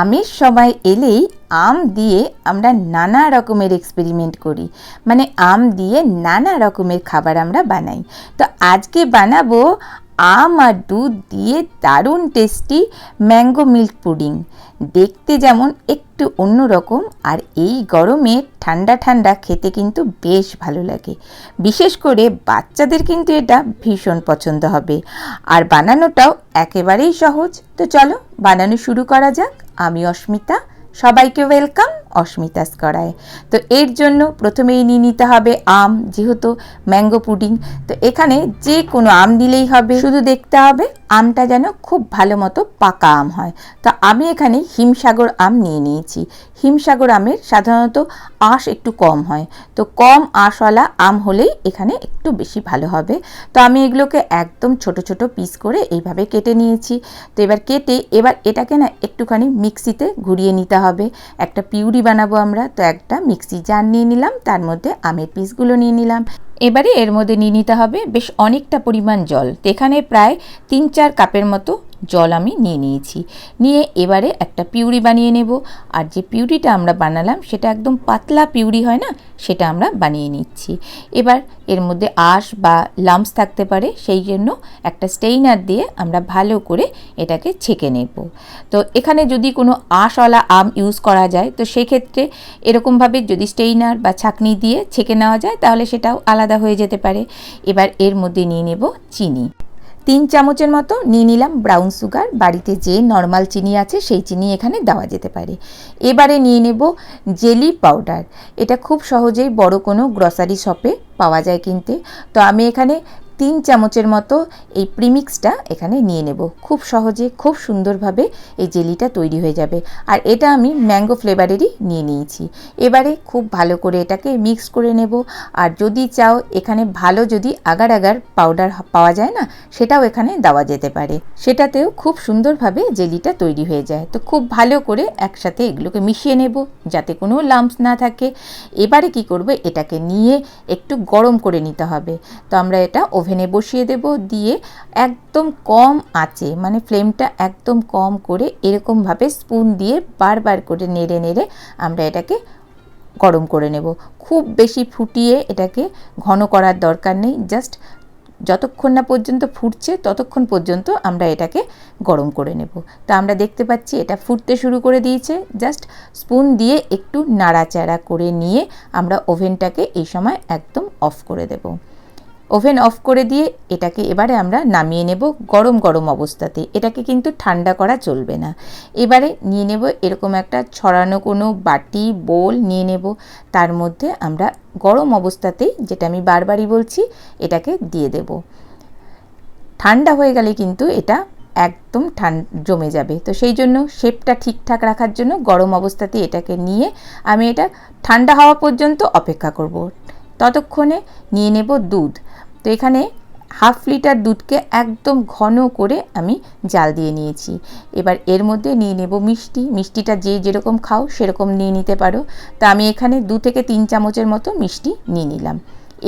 আমের সময় এলেই আম দিয়ে আমরা নানা রকমের এক্সপেরিমেন্ট করি। মানে আম দিয়ে নানা রকমের খাবার আমরা বানাই। তো আজকে বানাবো আম আর দুধ দিয়ে দারুণ টেস্টি ম্যাঙ্গো মিল্ক পুডিং দেখতে যেমন একটু অন্যরকম আর এই গরমে ঠান্ডা ঠান্ডা খেতে কিন্তু বেশ ভালো লাগে। বিশেষ করে বাচ্চাদের কিন্তু এটা ভীষণ পছন্দ হবে। আর বানানোটাও একেবারেই সহজ। তো চলো বানানো শুরু করা যাক। আমি অস্মিতা সবাইকে ওয়েলকাম অস্মিতাস করায় তো এর জন্য প্রথমেই নিয়ে নিতে হবে আম, যেহেতু ম্যাঙ্গো পুডিং। তো এখানে যে কোনো আম দিলেই হবে। শুধু দেখতে হবে আমটা যেন খুব ভালো মতো পাকা আম হয়। তো আমি এখানে হিমসাগর আম নিয়ে নিয়েছি। হিমসাগর আমের সাধারণত আঁশ একটু কম হয়। তো কম আঁশওয়ালা আম হলেই এখানে একটু বেশি ভালো হবে। তো আমি এগুলোকে একদম ছোট ছোট পিস করে এইভাবে কেটে নিয়েছি। তো এবার কেটে এবার এটাকে না একটুখানি মিক্সিতে ঘুরিয়ে নিতে হবে। একটা পিউরি বানাবো আমরা। তো একটা মিক্সি জার নিয়ে নিলাম, তার মধ্যে আমের পিসগুলো নিয়ে নিলাম। এবারে এর মধ্যে নিয়ে নিতে হবে বেশ অনেকটা পরিমাণ জল। এখানে প্রায় তিন চার কাপের মতো জল আমি নিয়ে নিয়েছি। নিয়ে এবারে একটা পিউরি বানিয়ে নেব। আর যে পিউরিটা আমরা বানালাম, সেটা একদম পাতলা পিউরি হয় না, সেটা আমরা বানিয়ে নিচ্ছি। এবার এর মধ্যে আঁশ বা লাম্পস থাকতে পারে, সেই জন্য একটা স্টেইনার দিয়ে আমরা ভালো করে এটাকে ছেঁকে নেব। তো এখানে যদি কোনো আঁশওয়ালা আম ইউজ করা যায়, তো সেক্ষেত্রে এরকমভাবে যদি স্টেইনার বা ছাকনি দিয়ে ছেঁকে নেওয়া যায়, তাহলে সেটাও আলাদা হয়ে যেতে পারে। এবার এর মধ্যে নিয়ে নেব চিনি। তিন চামচের মতো নিয়ে নিলাম ব্রাউন সুগার বাড়িতে যে নর্মাল চিনি আছে, সেই চিনি এখানে দেওয়া যেতে পারে। এবারে নিয়ে নেব জেলি পাউডার এটা খুব সহজেই বড় কোনো গ্রসারি শপে পাওয়া যায় কিনতে। তো আমি এখানে তিন চামচের মতো এই প্রিমিক্সটা এখানে নিয়ে নেব। খুব সহজে, খুব সুন্দরভাবে এই জেলিটা তৈরি হয়ে যাবে। আর এটা আমি ম্যাঙ্গো ফ্লেভারেরই নিয়ে নিয়েছি। এবারে খুব ভালো করে এটাকে মিক্স করে নেব। আর যদি চাও, এখানে ভালো যদি আগার আগার পাউডার পাওয়া যায় না, সেটাও এখানে দেওয়া যেতে পারে। সেটাতেও খুব সুন্দরভাবে জেলিটা তৈরি হয়ে যায়। তো খুব ভালো করে একসাথে এগুলোকে মিশিয়ে নেব, যাতে কোনো লাম্পস না থাকে। এবারে কি করব, এটাকে নিয়ে একটু গরম করে নিতে হবে। তো আমরা এটা ওভেনে বসিয়ে দেব, দিয়ে একদম কম আঁচে মানে ফ্লেমটা একদম কম করে এরকমভাবে স্পুন দিয়ে বারবার করে নেড়ে নেড়ে আমরা এটাকে গরম করে নেব। খুব বেশি ফুটিয়ে এটাকে ঘন করার দরকার নেই, জাস্ট যতক্ষণ না পর্যন্ত ফুটছে ততক্ষণ পর্যন্ত আমরা এটাকে গরম করে নেব। তো আমরা দেখতে পাচ্ছি এটা ফুটতে শুরু করে দিয়েছে, জাস্ট স্পুন দিয়ে একটু নাড়াচাড়া করে নিয়ে আমরা ওভেনটাকে এই সময় একদম অফ করে দেবো। ওভেন অফ করে দিয়ে এটাকে এবারে আমরা নামিয়ে নেব গরম গরম অবস্থাতে। এটাকে কিন্তু ঠান্ডা করা চলবে না। এবারে নিয়ে নেব এরকম একটা ছড়ানো কোনো বাটি, বোল নিয়ে নেব। তার মধ্যে আমরা গরম অবস্থাতেই যেটা আমি বারবারই বলছি, এটাকে দিয়ে দেব। ঠান্ডা হয়ে গেলে কিন্তু এটা একদম ঠান, জমে যাবে। তো সেই জন্য শেপটা ঠিকঠাক রাখার জন্য গরম অবস্থাতে এটাকে নিয়ে আমি এটা ঠান্ডা হওয়া পর্যন্ত অপেক্ষা করব। ততক্ষণে নিয়ে নেব দুধ। তো এখানে হাফ লিটার দুধকে একদম ঘন করে আমি জাল দিয়ে নিয়েছি। এবার এর মধ্যে নিয়ে নেব মিষ্টি। মিষ্টিটা যে যেরকম খাও সেরকম নিয়ে নিতে পারো। তা আমি এখানে দু থেকে তিন চামচের মতো মিষ্টি নিয়ে নিলাম।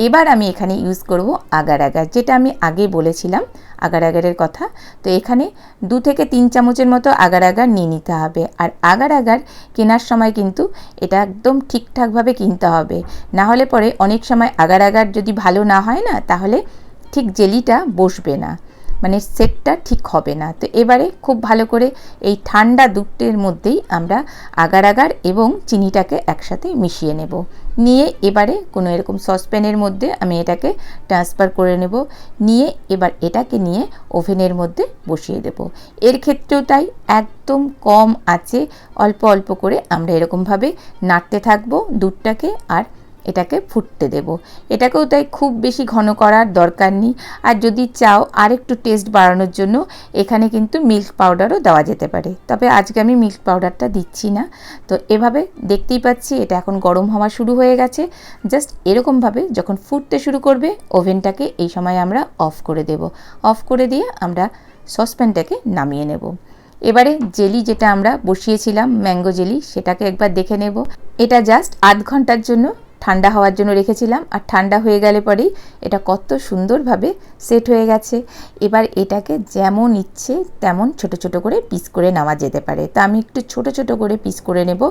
এবার আমি এখানে ইউজ করব আগার আগার, যেটা আমি আগে বলেছিলাম আগার আগারের কথা। তো এখানে দু থেকে তিন চামচের মতো আগার আগার নিয়ে নিতে হবে। আর আগার আগার কেনার সময় কিন্তু এটা একদম ঠিকঠাকভাবে কিনতে হবে। না হলে পরে অনেক সময় আগার আগার যদি ভালো না হয় না, তাহলে ঠিক জেলিটা বসবে না। মানে সেটটা ঠিক হবে না। তো এবারে খুব ভালো করে এই ঠান্ডা দুধের মধ্যেই আমরা আগার আগার এবং চিনিটাকে একসাথে মিশিয়ে নেব। নিয়ে এবারে কোনো এরকম সসপ্যানের মধ্যে আমি এটাকে ট্রান্সফার করে নেব। নিয়ে এবার এটাকে নিয়ে ওভেনের মধ্যে বসিয়ে দেব। এর ক্ষেত্রেও তাই একদম কম আছে। অল্প অল্প করে আমরা এরকমভাবে নাড়তে থাকব দুধটাকে আর এটাকে ফুটতে দেব। এটাকেও তাই খুব বেশি ঘন করার দরকার নেই। আর যদি চাও আর একটু টেস্ট বাড়ানোর জন্য, এখানে কিন্তু মিল্ক পাউডারও দেওয়া যেতে পারে। তবে আজকে আমি মিল্ক পাউডারটা দিচ্ছি না। তো এভাবে দেখতেই পাচ্ছি, এটা এখন গরম হওয়া শুরু হয়ে গেছে। জাস্ট এরকমভাবে যখন ফুটতে শুরু করবে, ওভেনটাকে এই সময় আমরা অফ করে দেব। অফ করে দিয়ে আমরা সসপ্যানটাকে নামিয়ে নেব। এবারে জেলি যেটা আমরা বসিয়েছিলাম, ম্যাঙ্গো জেলি, সেটাকে একবার দেখে নেব। এটা জাস্ট আধ ঘণ্টার জন্য ঠান্ডা হওয়ার জন্য রেখেছিলাম। আর ঠান্ডা হয়ে গেলে পরেই এটা কত সুন্দরভাবে সেট হয়ে গেছে। এবার এটাকে যেমন ইচ্ছে তেমন ছোট ছোট করে পিস করে নেওয়া যেতে পারে। তা আমি একটু ছোট ছোট করে পিস করে নেব।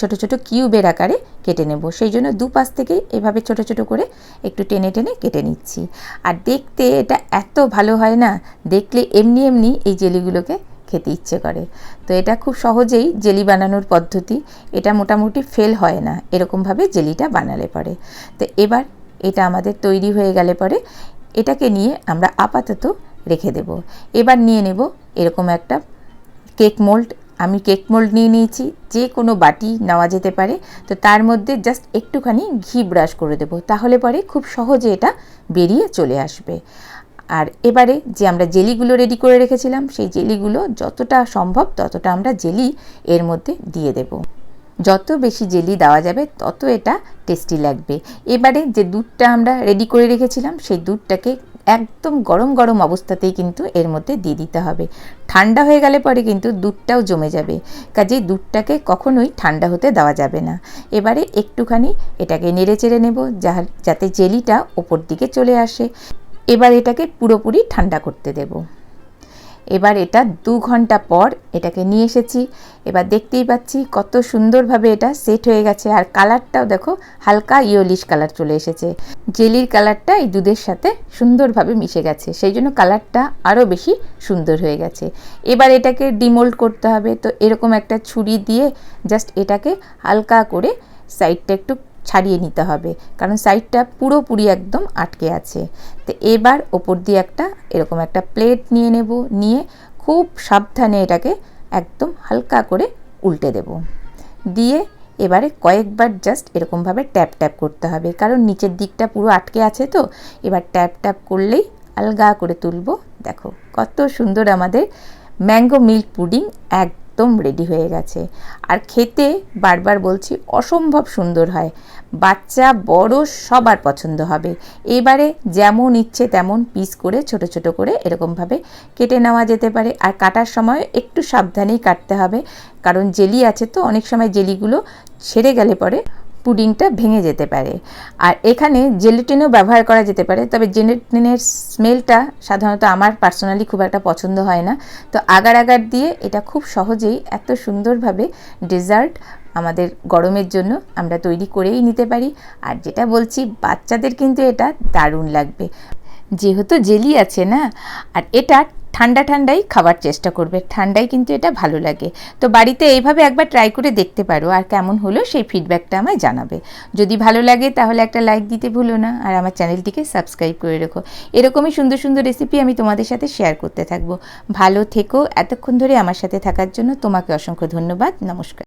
ছোট ছোট কিউবের আকারে কেটে নেব। সেই জন্য দুপাশ থেকে এভাবে ছোট ছোট করে একটু টেনে টেনে কেটে নিচ্ছি। আর দেখতে এটা এত ভালো হয় না? দেখলে এমনি এমনি এই জেলিগুলোকে খেতে ইচ্ছে করে। তো এটা খুব সহজেই জেলি বানানোর পদ্ধতি, এটা মোটামুটি ফেল হয় না, এরকমভাবে জেলিটা বানালে পরে। তো এবার এটা আমাদের তৈরি হয়ে গেলে পরে এটাকে নিয়ে আমরা আপাতত রেখে দেব। এবার নিয়ে নেব এরকম একটা কেক মোল্ড আমি কেক মোল্ড নিয়ে নিয়েছি, যে কোনো বাটি নেওয়া যেতে পারে। তো তার মধ্যে জাস্ট একটুখানি ঘি ব্রাশ করে দেব, তাহলে পরে খুব সহজে এটা বেরিয়ে চলে আসবে। আর এবারে যে আমরা জেলিগুলো রেডি করে রেখেছিলাম, সেই জেলিগুলো যতটা সম্ভব ততটা আমরা জেলি এর মধ্যে দিয়ে দেব। যত বেশি জেলি দেওয়া যাবে, তত এটা টেস্টি লাগবে। এবারে যে দুধটা আমরা রেডি করে রেখেছিলাম, সেই দুধটাকে একদম গরম গরম অবস্থাতেই কিন্তু এর মধ্যে দিয়ে দিতে হবে। ঠান্ডা হয়ে গেলে পরে কিন্তু দুধটাও জমে যাবে। কাজেই দুধটাকে কখনোই ঠান্ডা হতে দেওয়া যাবে না। এবারে একটুখানি এটাকে নেড়ে চেড়ে নেব যাতে জেলিটা ওপর দিকে চলে আসে। এবার এটাকে পুরোপুরি ঠান্ডা করতে দেব। এবার এটা দু ঘণ্টা পর এটাকে নিয়ে এসেছি। এবার দেখতেই পাচ্ছি কত সুন্দরভাবে এটা সেট হয়ে গেছে। আর কালারটাও দেখো, হালকা ইয়োলিশ কালার চলে এসেছে। জেলির কালারটা এই দুধের সাথে সুন্দরভাবে মিশে গেছে। সেই জন্য কালারটা আরও বেশি সুন্দর হয়ে গেছে। এবার এটাকে ডিমোল্ড করতে হবে। তো এরকম একটা ছুরি দিয়ে জাস্ট এটাকে হালকা করে সাইডটা একটু ছাড়িয়ে নিতে হবে। কারণ সাইডটা পুরোপুরি একদম আটকে আছে। তো এবার ওপর দিয়ে একটা এরকম একটা প্লেট নিয়ে নেব। নিয়ে খুব সাবধানে এটাকে একদম হালকা করে উল্টে দেব। দিয়ে এবারে কয়েকবার জাস্ট এরকমভাবে ট্যাপ ট্যাপ করতে হবে। কারণ নিচের দিকটা পুরো আটকে আছে তো। এবার ট্যাপ ট্যাপ করলেই আলগা করে তুলব। দেখো কত সুন্দর আমাদের ম্যাঙ্গো মিল্ক পুডিং এক একদম রেডি হয়ে গেছে। আর খেতে বারবার বলছি অসম্ভব সুন্দর হয়। বাচ্চা, বড়, সবার পছন্দ হবে। এবারে যেমন ইচ্ছে তেমন পিস করে, ছোট ছোট করে এরকমভাবে কেটে নেওয়া যেতে পারে। আর কাটার সময় একটু সাবধানেই কাটতে হবে। কারণ জেলি আছে তো, অনেক সময় জেলিগুলো ছেড়ে গেলে পরে পুডিংটা ভেঙে যেতে পারে। আর এখানে জেলেটিনও ব্যবহার করা যেতে পারে, তবে জেলেটিনের স্মেলটা সাধারণত আমার পার্সোনালি খুব একটা পছন্দ হয় না। তো আগার আগার দিয়ে এটা খুব সহজেই এত সুন্দরভাবে ডেজার্ট আমাদের গরমের জন্য আমরা তৈরি করেই নিতে পারি। আর যেটা বলছি, বাচ্চাদের কিন্তু এটা দারুণ লাগবে। যেহেতু জেলি আছে না, আর এটা ঠান্ডা ঠান্ডাই খাওয়ার চেষ্টা করবে ঠান্ডায় কিন্তু এটা ভালো লাগে। তো বাড়িতে এইভাবে একবার ট্রাই করে দেখতে পারো আর কেমন হলো সেই ফিডব্যাকটা আমায় জানাবে। যদি ভালো লাগে তাহলে একটা লাইক দিতে ভুলো না আর আমার চ্যানেলটিকে সাবস্ক্রাইব করে রেখো। এরকমই সুন্দর সুন্দর রেসিপি আমি তোমাদের সাথে শেয়ার করতে থাকব। ভালো থেকো, এতক্ষণ ধরে আমার সাথে থাকার জন্য তোমাকে অসংখ্য ধন্যবাদ, নমস্কার।